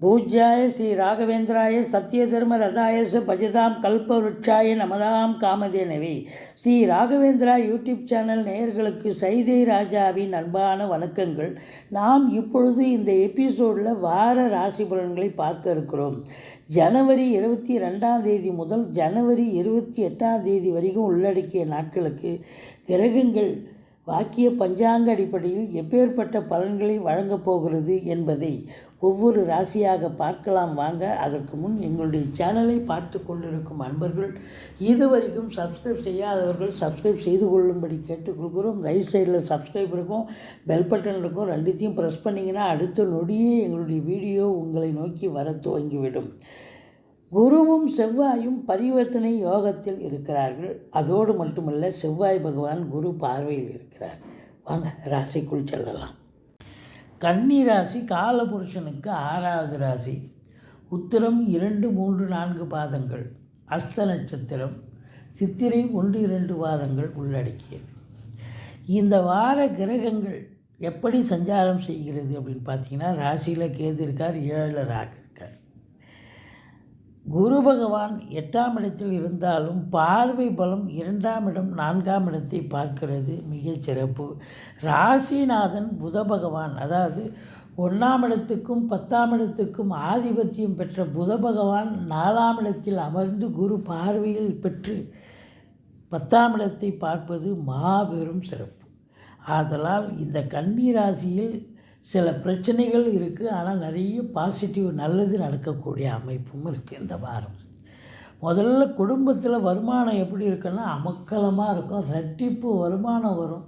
பூஜ்யாய ஸ்ரீ ராகவேந்திராய சத்ய தர்ம ரதாயச பஜதாம் கல்பவருட்சாய நமதாம் காமதேனவி. ஸ்ரீ ராகவேந்திரா யூடியூப் சேனல் நேயர்களுக்கு சைதை ராஜாவின் அன்பான வணக்கங்கள். நாம் இப்பொழுது இந்த எபிசோடில் வார ராசி பலன்களை பார்க்க இருக்கிறோம். ஜனவரி இருபத்தி ரெண்டாம் தேதி முதல் ஜனவரி இருபத்தி எட்டாம் தேதி வரைக்கும் உள்ளடக்கிய நாட்களுக்கு கிரகங்கள் வாக்கிய பஞ்சாங்க அடிப்படையில் எப்பேற்பட்ட பலன்களை வழங்கப் போகிறது என்பதை ஒவ்வொரு ராசியாக பார்க்கலாம் வாங்க. அதற்கு முன் எங்களுடைய சேனலை பார்த்து கொண்டிருக்கும் அன்பர்கள் இதுவரைக்கும் சப்ஸ்கிரைப் செய்யாதவர்கள் சப்ஸ்கிரைப் செய்து கொள்ளும்படி கேட்டுக்கொள்கிறோம். ரைட் சைடில் சப்ஸ்கிரைப் இருக்கும் பெல் பட்டன் இருக்கும் ரெண்டுத்தையும் ப்ரெஸ் பண்ணிங்கன்னா அடுத்த நொடியே எங்களுடைய வீடியோ உங்களை நோக்கி வர துவங்கிவிடும். குருவும் செவ்வாயும் பரிவர்த்தனை யோகத்தில் இருக்கிறார்கள். அதோடு மட்டுமல்ல செவ்வாய் பகவான் குரு பார்வையில் இருக்கிறார். வாங்க ராசிக்குள் செல்லலாம். கன்னி ராசி காலபுருஷனுக்கு ஆறாவது ராசி. உத்திரம் இரண்டு மூன்று நான்கு பாதங்கள். அஸ்த நட்சத்திரம் சித்திரை ஒன்று இரண்டு பாதங்கள் உள்ளடக்கியது. இந்த வார கிரகங்கள் எப்படி சஞ்சாரம் செய்கிறது அப்படின்னு பார்த்தீங்கன்னா ராசியில் கேது இருக்கார் ஏழில் ராகு. குரு பகவான் எட்டாம் இடத்தில் இருந்தாலும் பார்வை பலம் இரண்டாம் இடம் நான்காம் இடத்தை பார்க்கிறது மிகச் சிறப்பு. ராசிநாதன் புத பகவான் அதாவது ஒன்றாம் இடத்துக்கும் பத்தாம் இடத்துக்கும் ஆதிபத்தியம் பெற்ற புத பகவான் நாலாம் இடத்தில் அமர்ந்து குரு பார்வையில் பெற்று பத்தாம் இடத்தை பார்ப்பது மாபெரும் சிறப்பு. ஆதலால் இந்த கன்னி ராசியில் சில பிரச்சனைகள் இருக்குது ஆனால் நிறைய பாசிட்டிவ் நல்லது நடக்கக்கூடிய அமைப்பும் இருக்குது இந்த வாரம். முதல்ல குடும்பத்தில் வருமானம் எப்படி இருக்குன்னா அமக்கலமாக இருக்கும். ரெட்டிப்பு வருமானம் வரும்.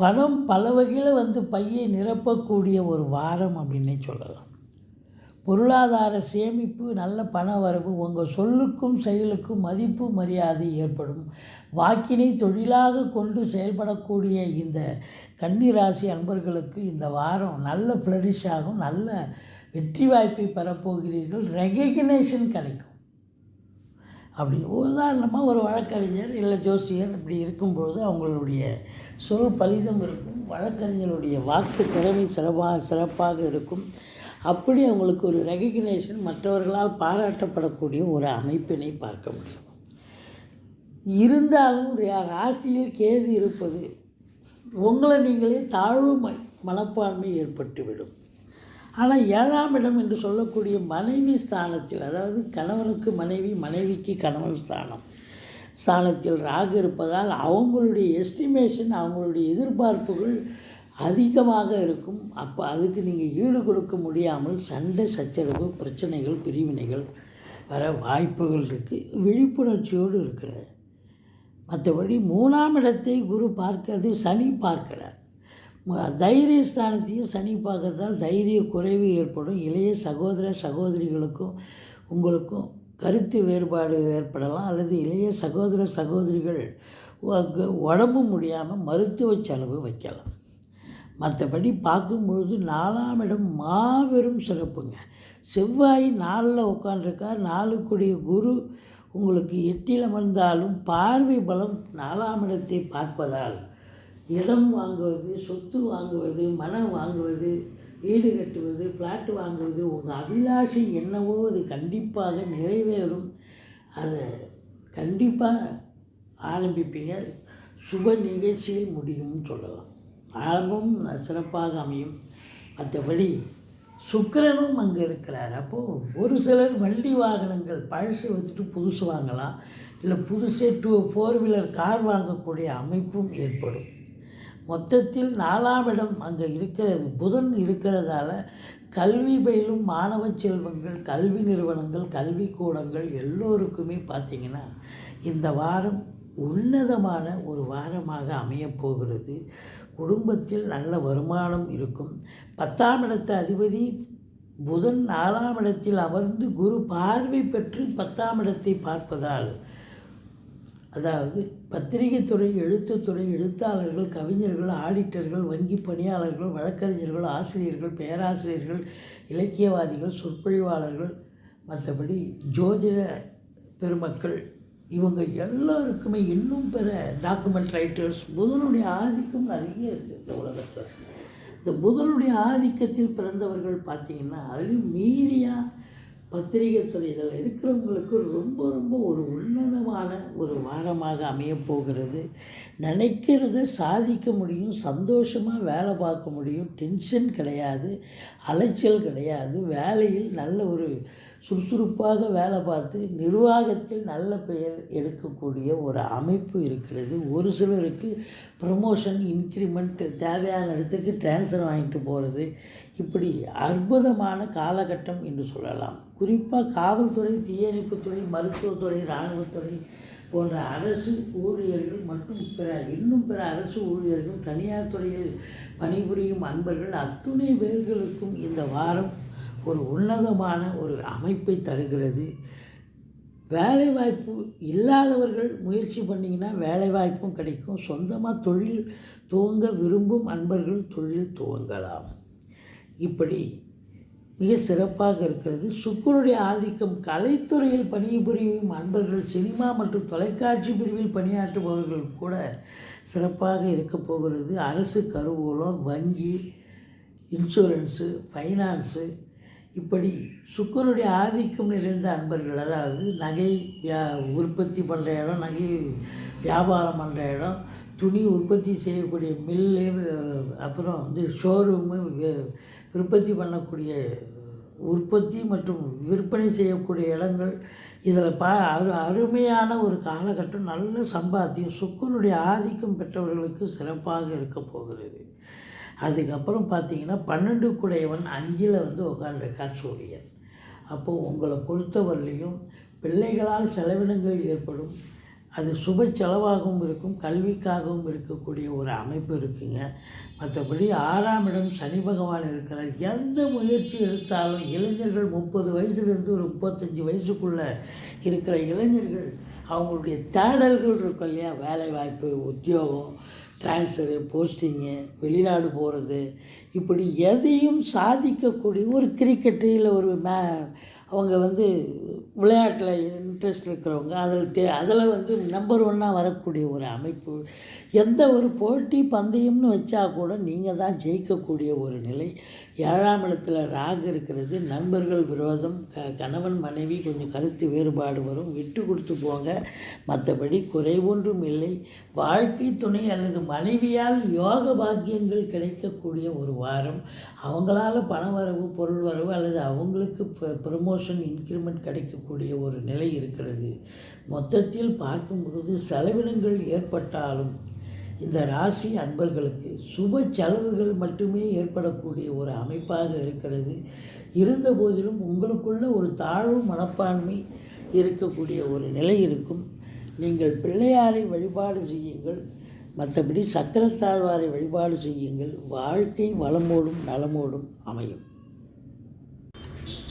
பணம் பல வகையில் வந்து பையை நிரப்பக்கூடிய ஒரு வாரம் அப்படின்னே சொல்லலாம். பொருளாதார சேமிப்பு நல்ல பண வரவு உங்கள் சொல்லுக்கும் செயலுக்கும் மதிப்பு மரியாதை ஏற்படும். வாக்கினை தொழிலாக கொண்டு செயல்படக்கூடிய இந்த கன்னிராசி அன்பர்களுக்கு இந்த வாரம் நல்ல ஃப்ளரிஷ் ஆகும் நல்ல வெற்றி வாய்ப்பை பெறப்போகிறீர்கள். ரெகக்னேஷன் கிடைக்கும். அப்படி உதாரணமாக ஒரு வழக்கறிஞர் இல்லை ஜோசியர் இப்படி இருக்கும்பொழுது அவங்களுடைய சொல் பலிதம் இருக்கும் வழக்கறிஞருடைய வாக்கு திறமை சிறப்பாக சிறப்பாக இருக்கும். அப்படி அவங்களுக்கு ஒரு ரெகக்னேஷன் மற்றவர்களால் பாராட்டப்படக்கூடிய ஒரு அமைப்பினை பார்க்க முடியும். இருந்தாலும் ராசியில் கேது இருப்பது உங்களை நீங்களே தாழ்வு மனப்பான்மை ஏற்பட்டுவிடும். ஆனால் ஏழாம் இடம் என்று சொல்லக்கூடிய மனைவி ஸ்தானத்தில் அதாவது கணவனுக்கு மனைவி மனைவிக்கு கணவன் ஸ்தானம் ஸ்தானத்தில் ராகு இருப்பதால் அவங்களுடைய எஸ்டிமேஷன் அவங்களுடைய எதிர்பார்ப்புகள் அதிகமாக இருக்கும். அப்போ அதுக்கு நீங்கள் ஈடு கொடுக்க முடியாமல் சண்டை சச்சரவு பிரச்சனைகள் பிரிவினைகள் வர வாய்ப்புகள் இருக்குது விழிப்புணர்ச்சியோடு இருக்கிற மற்றபடி மூணாம் இடத்தை குரு பார்க்கறது சனி பார்க்கிறார். தைரிய ஸ்தானத்தையும் சனி பார்க்கறதால் தைரிய குறைவு ஏற்படும். இளைய சகோதர சகோதரிகளுக்கும் உங்களுக்கும் கருத்து வேறுபாடு ஏற்படலாம். அல்லது இளைய சகோதர சகோதரிகள் உடம்பு முடியாமல் மருத்துவ செலவு வைக்கலாம். மற்றபடி பார்க்கும்பொழுது நாலாம் இடம் மாபெரும் சிறப்புங்க. செவ்வாய் நாளில் உட்காண்டிருக்கார் நாளுக்குடைய குரு உங்களுக்கு எட்டில் அமர்ந்தாலும் பார்வை பலம் நாலாம் இடத்தை பார்ப்பதால் இடம் வாங்குவது சொத்து வாங்குவது மனம் வாங்குவது வீடு கட்டுவது ஃப்ளாட்டு வாங்குவது உங்கள் அபிலாஷை என்னவோ அது கண்டிப்பாக நிறைவேறும். அதை கண்டிப்பாக ஆரம்பிப்பீங்க. சுப நிகழ்ச்சியில் முடியும்னு சொல்லலாம். ஆரம்பம் சிறப்பாக அமையும். மற்றபடி சுக்கரனும் அங்கே இருக்கிறார். அப்போது ஒரு சிலர் வண்டி வாகனங்கள் பழசு வச்சுட்டு புதுசு வாங்கலாம். இல்லை புதுசே டூ ஃபோர் வீலர் கார் வாங்கக்கூடிய அமைப்பும் ஏற்படும். மொத்தத்தில் நாலாம் இடம் அங்கே இருக்கிறது. புதன் இருக்கிறதால கல்வி பயிலும் மாணவ செல்வங்கள் கல்வி நிறுவனங்கள் கல்விக்கூடங்கள் எல்லோருக்குமே பார்த்திங்கன்னா இந்த வாரம் உன்னதமான ஒரு வாரமாக அமையப்போகிறது குடும்பத்தில் நல்ல வருமானம் இருக்கும். பத்தாம் இடத்த அதிபதி புதன் நாலாம் இடத்தில் அமர்ந்து குரு பார்வை பெற்று பத்தாம் இடத்தை பார்ப்பதால் அதாவது பத்திரிகை துறை எழுத்துத்துறை எழுத்தாளர்கள் கவிஞர்கள் ஆடிட்டர்கள் வங்கி பணியாளர்கள் வழக்கறிஞர்கள் ஆசிரியர்கள் பேராசிரியர்கள் இலக்கியவாதிகள் சொற்பொழிவாளர்கள் மற்றபடி ஜோதிட பெருமக்கள் இவங்க எல்லோருக்குமே இன்னும் பிற டாக்குமெண்ட் ரைட்டர்ஸ் புதனுடைய ஆதிக்கம் நிறைய இருக்குது இந்த உலகத்தில். இந்த புதனுடைய ஆதிக்கத்தில் பிறந்தவர்கள் பார்த்திங்கன்னா அதுலேயும் மீடியா பத்திரிகை துறை இதில் இருக்கிறவங்களுக்கு ரொம்ப ரொம்ப ஒரு உன்னதமான ஒரு வாரமாக அமையப் போகிறது. நினைக்கிறத சாதிக்க முடியும் சந்தோஷமாக வேலை பார்க்க முடியும் டென்ஷன் கிடையாது அலைச்சல் கிடையாது வேலையில் நல்ல ஒரு சுறுசுறுப்பாக வேலை பார்த்து நிர்வாகத்தில் நல்ல பெயர் எடுக்கக்கூடிய ஒரு அமைப்பு இருக்கிறது. ஒரு சிலருக்கு ப்ரமோஷன் இன்க்ரிமெண்ட் தேவையான இடத்துக்கு ட்ரான்ஸ்ஃபர் வாங்கிட்டு போகிறது இப்படி அற்புதமான காலகட்டம் என்று சொல்லலாம். குறிப்பாக காவல்துறை தீயணைப்புத்துறை மருத்துவத்துறை இராணுவத்துறை போன்ற அரசு ஊழியர்கள் மற்றும் பிற இன்னும் பிற அரசு ஊழியர்கள் தனியார் துறையில் பணிபுரியும் அன்பர்கள் அத்துணை பேர்களுக்கும் இந்த வாரம் ஒரு உன்னதமான ஒரு அமைப்பை தருகிறது. வேலைவாய்ப்பு இல்லாதவர்கள் முயற்சி பண்ணிங்கன்னா வேலைவாய்ப்பும் கிடைக்கும். சொந்தமாக தொழில் துவங்க விரும்பும் அன்பர்கள் தொழில் துவங்கலாம். இப்படி மிக சிறப்பாக இருக்கிறது. சுக்கருடைய ஆதிக்கம் கலைத்துறையில் பணிபுரியும் அன்பர்கள் சினிமா மற்றும் தொலைக்காட்சி பிரிவில் பணியாற்றுபவர்கள் கூட சிறப்பாக இருக்க போகிறது. அரசு கருவூலம் வங்கி இன்சூரன்ஸு ஃபைனான்ஸு இப்படி சுக்கரனுடைய ஆதிக்கம் நிறைந்த அன்பர்கள் அதாவது நகை வியா உற்பத்தி பண்ணுற இடம் நகை வியாபாரம் பண்ணுற இடம் துணி உற்பத்தி செய்யக்கூடிய மில்லு அப்புறம் வந்து ஷோரூமு உற்பத்தி பண்ணக்கூடிய உற்பத்தி மற்றும் விற்பனை செய்யக்கூடிய இடங்கள் இதில் பா அரு அருமையான ஒரு காலகட்டம் நல்ல சம்பாத்தியம் சுக்கனுடைய ஆதிக்கம் பெற்றவர்களுக்கு சிறப்பாக இருக்க போகிறது. அதுக்கப்புறம் பார்த்தீங்கன்னா பன்னெண்டு குடையவன் அஞ்சில் வந்து உட்காந்துருக்கார் சூரியன். அப்போது உங்களை பொறுத்தவரையிலையும் பிள்ளைகளால் செலவினங்கள் ஏற்படும். அது சுப செலவாகவும் இருக்கும். கல்விக்காகவும் இருக்கக்கூடிய ஒரு அமைப்பு இருக்குங்க. மற்றபடி ஆறாம் இடம் சனி பகவான் இருக்கிறார். எந்த முயற்சி எடுத்தாலும் இளைஞர்கள் முப்பது வயசுலேருந்து ஒரு முப்பத்தஞ்சு வயசுக்குள்ளே இருக்கிற இளைஞர்கள் அவங்களுடைய தேடல்கள் இருக்கும் இல்லையா? வேலைவாய்ப்பு உத்தியோகம் டிரான்ஸ்ஃபரு போஸ்டிங்கு வெளிநாடு போகிறது இப்படி எதையும் சாதிக்கக்கூடிய ஒரு கிரிக்கெட்டு இல்லை ஒரு மே அவங்க வந்து விளையாட்டில் இன்ட்ரெஸ்ட் இருக்கிறவங்க. அதில் தே அதில் வந்து நம்பர் ஒன்னாக வரக்கூடிய ஒரு அமைப்பு. எந்த ஒரு போட்டி பந்தயம்னு வச்சா கூட நீங்கள் தான் ஜெயிக்கக்கூடிய ஒரு நிலை. ஏழாம் இடத்துல ராகு இருக்கிறது. நண்பர்கள் விரோதம். க கணவன் மனைவி கொஞ்சம் கருத்து வேறுபாடு வரும். விட்டு கொடுத்து போங்க. மற்றபடி குறைவொன்றும் இல்லை. வாழ்க்கை துணை அல்லது மனைவியால் யோக பாக்கியங்கள் கிடைக்கக்கூடிய ஒரு வாரம். அவங்களால பண வரவு பொருள் வரவு அல்லது அவங்களுக்கு ப்ரமோஷன் இன்க்ரிமெண்ட் கிடைக்கக்கூடிய ஒரு நிலை இருக்கிறது. மொத்தத்தில் பார்க்கும் பொழுது செலவினங்கள் ஏற்பட்டாலும் இந்த ராசி அன்பர்களுக்கு சுப செலவுகள் மட்டுமே ஏற்படக்கூடிய ஒரு அமைப்பாக இருக்கிறது. இருந்த போதிலும் உங்களுக்குள்ள ஒரு தாழ்வு மனப்பான்மை இருக்கக்கூடிய ஒரு நிலை இருக்கும். நீங்கள் பிள்ளையாரை வழிபாடு செய்யுங்கள். மற்றபடி சக்கரத்தாழ்வாரை வழிபாடு செய்யுங்கள். வாழ்க்கை வளமோடும் நலமோடும் அமையும்.